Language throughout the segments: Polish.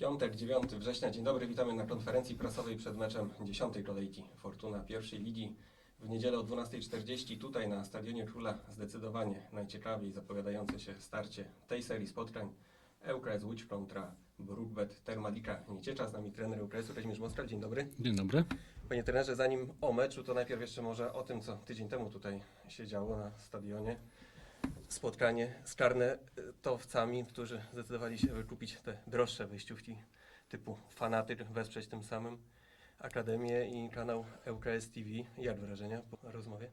Piątek, 9 września. Dzień dobry, witamy na konferencji prasowej przed meczem 10 kolejki Fortuna pierwszej ligi. W niedzielę o 12.40 tutaj na Stadionie Króla zdecydowanie najciekawiej zapowiadające się starcie tej serii spotkań. Eukres Łódź kontra Brookbet Termalika Nieciecza. Z nami trener Eukresu Kazimierz Moskal. Dzień dobry. Dzień dobry. Panie trenerze, zanim o meczu, to najpierw jeszcze może o tym, co tydzień temu tutaj się działo na stadionie. Spotkanie z karnetowcami, którzy zdecydowali się wykupić te droższe wyjściówki typu Fanatyk, wesprzeć tym samym Akademię i kanał ŁKS TV. Jak wrażenia po rozmowie?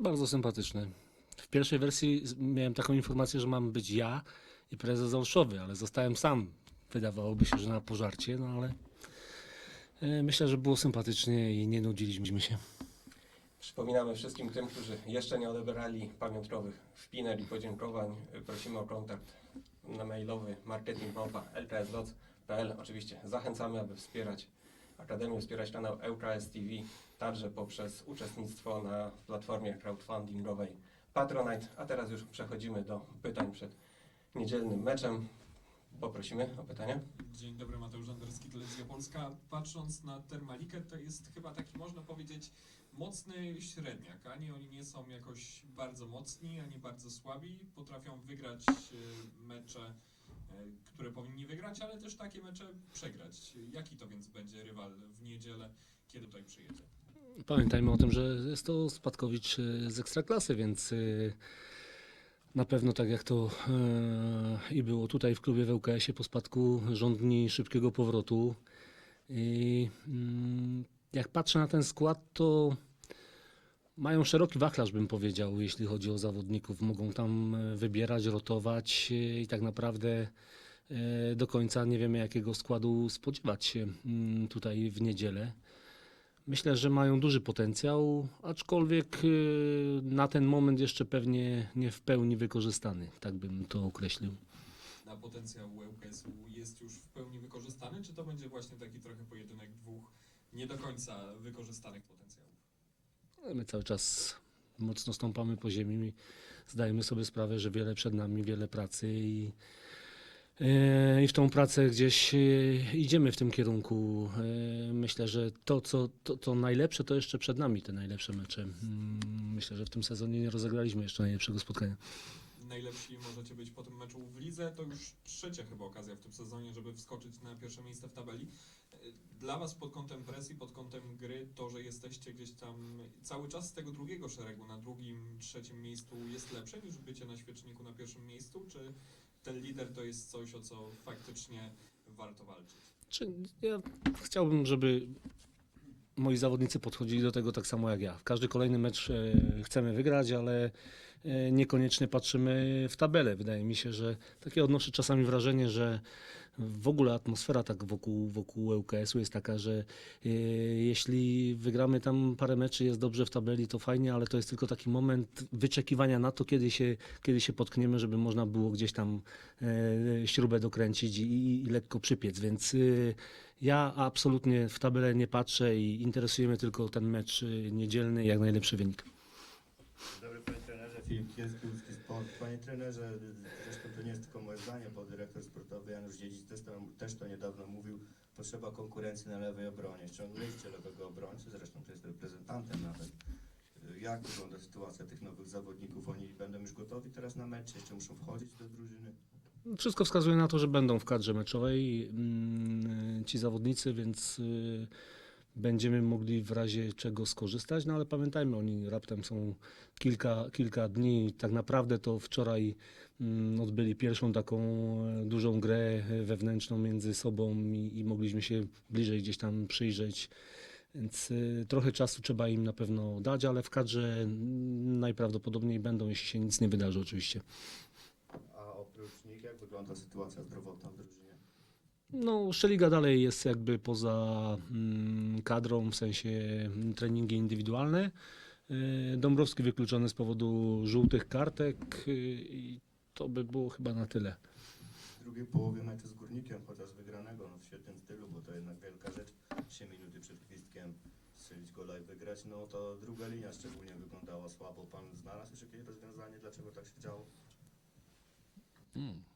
Bardzo sympatyczny. W pierwszej wersji miałem taką informację, że mam być ja i prezes Olszowy, ale zostałem sam. Wydawałoby się, że na pożarcie, no ale e, myślę, że było sympatycznie i nie nudziliśmy się. Przypominamy wszystkim tym, którzy jeszcze nie odebrali pamiątkowych wpinek i podziękowań. Prosimy o kontakt na mailowy marketing.lksloc.pl. Oczywiście zachęcamy, aby wspierać Akademię, wspierać kanał ŁKS TV, także poprzez uczestnictwo na platformie crowdfundingowej Patronite. A teraz już przechodzimy do pytań przed niedzielnym meczem. Poprosimy o pytania. Dzień dobry, Mateusz Telewizja Polska. Patrząc na Termalikę, to jest chyba taki, można powiedzieć, mocny średniak. Ani oni nie są jakoś bardzo mocni, ani bardzo słabi. Potrafią wygrać e, mecze, e, które powinni wygrać, ale też takie mecze przegrać. Jaki to więc będzie rywal w niedzielę, kiedy tutaj przyjedzie? Pamiętajmy o tym, że jest to spadkowicz e, z ekstraklasy, więc na pewno tak jak to i było tutaj w klubie w ŁKS-ie po spadku rządni szybkiego powrotu. I mm, jak patrzę na ten skład, to mają szeroki wachlarz, bym powiedział, jeśli chodzi o zawodników. Mogą tam e, wybierać, rotować e, i tak naprawdę e, do końca nie wiemy, jakiego składu spodziewać się mm, tutaj w niedzielę. Myślę, że mają duży potencjał, aczkolwiek na ten moment jeszcze pewnie nie w pełni wykorzystany, tak bym to określił. Na potencjał ŁKS-u jest już w pełni wykorzystany, czy to będzie właśnie taki trochę pojedynek dwóch nie do końca wykorzystanych potencjałów? Ale My cały czas mocno stąpamy po ziemi i zdajemy sobie sprawę, że wiele przed nami, wiele pracy i, e, i w tą pracę gdzieś e, idziemy w tym kierunku. E, Myślę, że to, co to, to najlepsze, to jeszcze przed nami te najlepsze mecze. Mm, Myślę, że w tym sezonie nie rozegraliśmy jeszcze najlepszego spotkania. Najlepsi możecie być po tym meczu w lidze. To już trzecia chyba okazja w tym sezonie, żeby wskoczyć na pierwsze miejsce w tabeli. Dla Was pod kątem presji, pod kątem gry, to, że jesteście gdzieś tam cały czas z tego drugiego szeregu na drugim, trzecim miejscu jest lepsze niż bycie na świeczniku na pierwszym miejscu? Czy ten lider to jest coś, o co faktycznie warto walczyć? Czy ja chciałbym, żeby moi zawodnicy podchodzili do tego tak samo jak ja. W każdy kolejny mecz e, chcemy wygrać, ale e, niekoniecznie patrzymy w tabelę. Wydaje mi się, że takie odnoszę czasami wrażenie, że w ogóle atmosfera tak wokół, wokół ŁKS-u jest taka, że e, jeśli wygramy tam parę meczy, jest dobrze w tabeli, to fajnie, ale to jest tylko taki moment wyczekiwania na to, kiedy się, kiedy się potkniemy, żeby można było gdzieś tam e, śrubę dokręcić i, i lekko przypiec, więc e, ja absolutnie w tabelę nie patrzę i interesuje mnie tylko ten mecz niedzielny i jak najlepszy wynik. Filip Kielski, Łódzki Sport. Panie trenerze, zresztą to nie jest tylko moje zdanie, bo dyrektor sportowy Janusz Dziedzic też to, też to niedawno mówił, potrzeba konkurencji na lewej obronie. Ściągnęliście lewego obrońcę, zresztą to jest reprezentantem nawet. Jak wygląda sytuacja tych nowych zawodników? Oni będą już gotowi teraz na mecz, jeszcze muszą wchodzić do drużyny? Wszystko wskazuje na to, że będą w kadrze meczowej mm, ci zawodnicy, więc y, będziemy mogli w razie czego skorzystać, no ale pamiętajmy, oni raptem są kilka, kilka dni, tak naprawdę to wczoraj mm, odbyli pierwszą taką e, dużą grę wewnętrzną między sobą i, i mogliśmy się bliżej gdzieś tam przyjrzeć. Więc y, trochę czasu trzeba im na pewno dać, ale w kadrze mm, najprawdopodobniej będą, jeśli się nic nie wydarzy oczywiście. A oprócz nich, jak wygląda sytuacja zdrowotna w drużynie? No, Szeliga dalej jest jakby poza mm, kadrą, w sensie mm, treningi indywidualne. Y, Dąbrowski wykluczony z powodu żółtych kartek y, i to by było chyba na tyle. W drugiej połowie meczu z Górnikiem, chociaż wygranego, no w świetnym stylu, bo to jednak wielka rzecz, 3 minuty przed gwizdkiem strzelić gola i wygrać, no to druga linia szczególnie wyglądała słabo. Pan znalazł już jakieś rozwiązanie, dlaczego tak się działo? Hmm.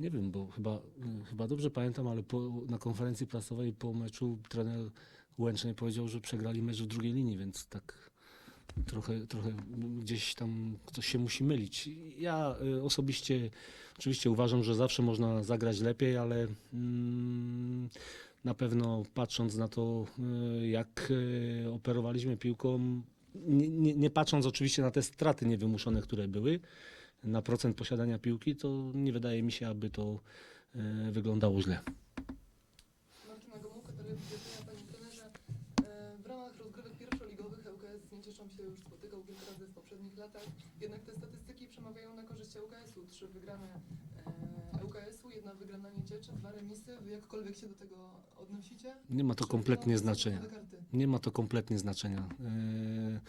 Nie wiem, bo chyba, y, chyba dobrze pamiętam, ale po, na konferencji prasowej po meczu trener Łęcznej powiedział, że przegrali mecz w drugiej linii, więc tak trochę, trochę gdzieś tam ktoś się musi mylić. Ja y, osobiście oczywiście uważam, że zawsze można zagrać lepiej, ale mm, na pewno patrząc na to, y, jak operowaliśmy piłką, nie, nie, nie patrząc oczywiście na te straty niewymuszone, które były, na procent posiadania piłki, to nie wydaje mi się, aby to e, wyglądało źle. Martyna Gomułka, telewizja, Panie Trenerze. E, W ramach rozgrywek pierwszoligowych ŁKS z Niecieszą się już spotykał kilka razy w poprzednich latach, jednak te statystyki przemawiają na korzyść ŁKS-u. Trzy wygrane e, ŁKS-u, jedna wygrana Niecieczy, dwa remisy. Wy jakkolwiek się do tego odnosicie? Nie ma to kompletnie znaczenia. Nie ma to kompletnie znaczenia. E,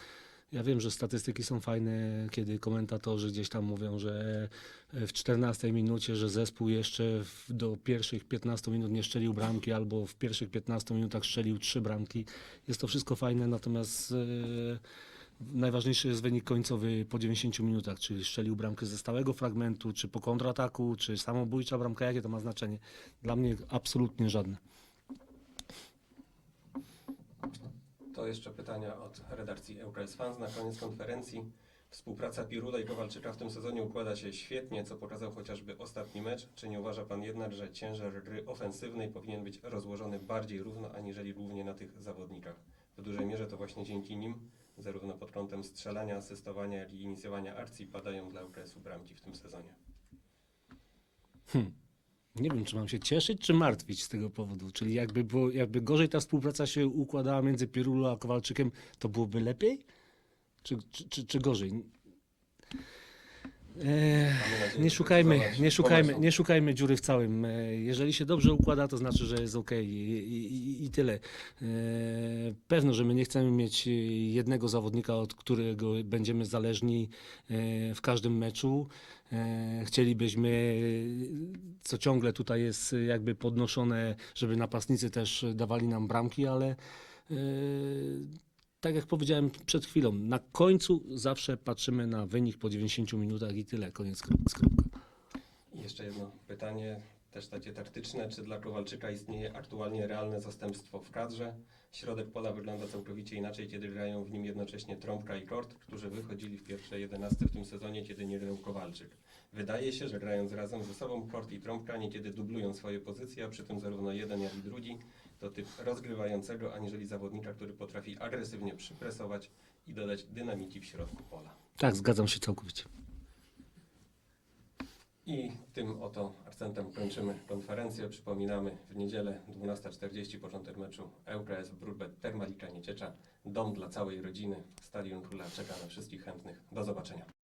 Ja wiem, że statystyki są fajne, kiedy komentatorzy gdzieś tam mówią, że w 14 minucie, że zespół jeszcze w, do pierwszych 15 minut nie szczelił bramki, albo w pierwszych 15 minutach strzelił trzy bramki. Jest to wszystko fajne, natomiast e, najważniejszy jest wynik końcowy po 90 minutach, czyli strzelił bramkę ze stałego fragmentu, czy po kontrataku, czy samobójcza bramka, jakie to ma znaczenie? Dla mnie absolutnie żadne. To jeszcze pytania od redakcji ŁKS Fans na koniec konferencji. Współpraca Pirula i Kowalczyka w tym sezonie układa się świetnie, co pokazał chociażby ostatni mecz. Czy nie uważa Pan jednak, że ciężar gry ofensywnej powinien być rozłożony bardziej równo, aniżeli głównie na tych zawodnikach? W dużej mierze to właśnie dzięki nim, zarówno pod kątem strzelania, asystowania, jak i inicjowania akcji, padają dla ŁKS-u bramki w tym sezonie. Hmm. Nie wiem, czy mam się cieszyć, czy martwić z tego powodu. Czyli jakby, było, jakby gorzej ta współpraca się układała między Pirulo a Kowalczykiem, to byłoby lepiej? Czy, czy, czy, czy gorzej? Eee, nie szukajmy, nie szukajmy, nie szukajmy dziury w całym. E, Jeżeli się dobrze układa, to znaczy, że jest ok i, i, i- tyle. E, Pewno, że my nie chcemy mieć jednego zawodnika, od którego będziemy zależni e, w każdym meczu. E, Chcielibyśmy, e, co ciągle tutaj jest e, jakby podnoszone, żeby napastnicy też dawali nam bramki, ale tak jak powiedziałem przed chwilą, na końcu zawsze patrzymy na wynik po 90 minutach i tyle, koniec kropka. jeszcze jedno pytanie, też takie taktyczne. Czy dla Kowalczyka istnieje aktualnie realne zastępstwo w kadrze? Środek pola wygląda całkowicie inaczej, kiedy grają w nim jednocześnie Trąbka i Kort, którzy wychodzili w pierwszej 11 w tym sezonie, kiedy nie grał Kowalczyk. Wydaje się, że grając razem ze sobą Kort i Trąbka niekiedy dublują swoje pozycje, a przy tym zarówno jeden, jak i drugi to typ rozgrywającego, aniżeli zawodnika, który potrafi agresywnie przypresować i dodać dynamiki w środku pola. Tak, zgadzam się całkowicie. I tym oto akcentem kończymy konferencję. Przypominamy w niedzielę 12.40 początek meczu ŁKS Brudbet Termalika Nieciecza. Dom dla całej rodziny. Stadion Króla czeka na wszystkich chętnych. Do zobaczenia.